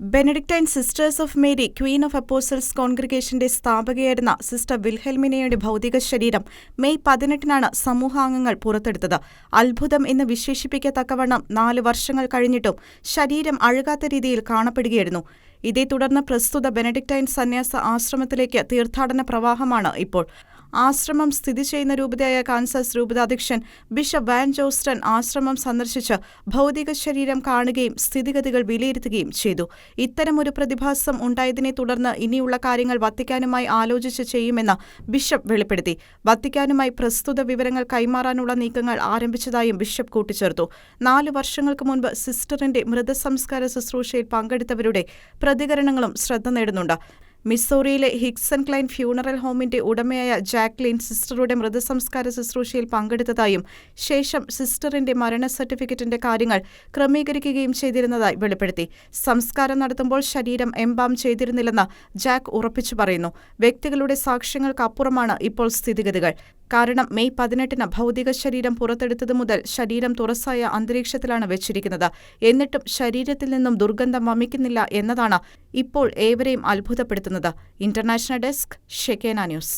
Benedictine Sisters of Mary Queen of Apostles കോൺഗ്രിഗേഷന്റെ സ്ഥാപകയായിരുന്ന sister വിൽഹെൽമിനയുടെ ഭൗതിക ശരീരം മെയ് പതിനെട്ടിനാണ് സമൂഹാംഗങ്ങൾ പുറത്തെടുത്തത്. അത്ഭുതം എന്ന് വിശേഷിപ്പിക്കത്തക്കവണ്ണം നാല് വർഷങ്ങൾ കഴിഞ്ഞിട്ടും ശരീരം അഴുകാത്ത രീതിയിൽ കാണപ്പെടുകയായിരുന്നു. ഇതേ തുടർന്ന് പ്രസ്തുത ബെനഡിക്ടൈൻ സന്യാസ ആശ്രമത്തിലേക്ക് തീർത്ഥാടന പ്രവാഹമാണ് ഇപ്പോൾ ആശ്രമം സ്ഥിതി ചെയ്യുന്ന രൂപതയായ കാൻസസ് രൂപതാധ്യക്ഷൻ ബിഷപ്പ് വാൻ ജോസ്റ്റൺ ആശ്രമം സന്ദർശിച്ച് ഭൗതിക ശരീരം കാണുകയും സ്ഥിതിഗതികൾ വിലയിരുത്തുകയും ചെയ്തു. ഇത്തരമൊരു പ്രതിഭാസം ഉണ്ടായതിനെ തുടർന്ന് ഇനിയുള്ള കാര്യങ്ങൾ വത്തിക്കാനുമായി ആലോചിച്ച് ചെയ്യുമെന്ന് ബിഷപ്പ് വെളിപ്പെടുത്തി. വത്തിക്കാനുമായി പ്രസ്തുത വിവരങ്ങൾ കൈമാറാനുള്ള നീക്കങ്ങൾ ആരംഭിച്ചതായും ബിഷപ്പ് കൂട്ടിച്ചേർത്തു. നാല് വർഷങ്ങൾക്ക് മുൻപ് സിസ്റ്ററിന്റെ മൃതസംസ്കാര ശുശ്രൂഷയിൽ പങ്കെടുത്തവരുടെ പ്രതികരണങ്ങളും ശ്രദ്ധ നേടുന്നുണ്ട്. മിസോറിയിലെ ഹിക്സൺ ക്ലൈൻ ഫ്യൂണറൽ ഹോമിന്റെ ഉടമയായ ജാക്ലിൻ സിസ്റ്ററുടെ മൃതസംസ്കാര ശുശ്രൂഷയിൽ പങ്കെടുത്തതായും ശേഷം സിസ്റ്ററിന്റെ മരണ സർട്ടിഫിക്കറ്റിന്റെ കാര്യങ്ങൾ ക്രമീകരിക്കുകയും ചെയ്തിരുന്നതായി വെളിപ്പെടുത്തി. സംസ്കാരം നടത്തുമ്പോൾ ശരീരം എംബാം ചെയ്തിരുന്നില്ലെന്ന് ജാക്ക് ഉറപ്പിച്ചു പറയുന്നു. വ്യക്തികളുടെ സാക്ഷ്യങ്ങൾക്കപ്പുറമാണ് ഇപ്പോൾ സ്ഥിതിഗതികൾ. കാരണം മെയ് പതിനെട്ടിന് ഭൗതിക ശരീരം പുറത്തെടുത്തതു മുതൽ ശരീരം തുറസായ അന്തരീക്ഷത്തിലാണ് വെച്ചിരിക്കുന്നത്. എന്നിട്ടും ശരീരത്തിൽ നിന്നും ദുർഗന്ധം വമിക്കുന്നില്ല എന്നതാണ് ഇപ്പോൾ ഏവരെയും അത്ഭുതപ്പെടുത്തുന്നത്. International desk Shekinah news.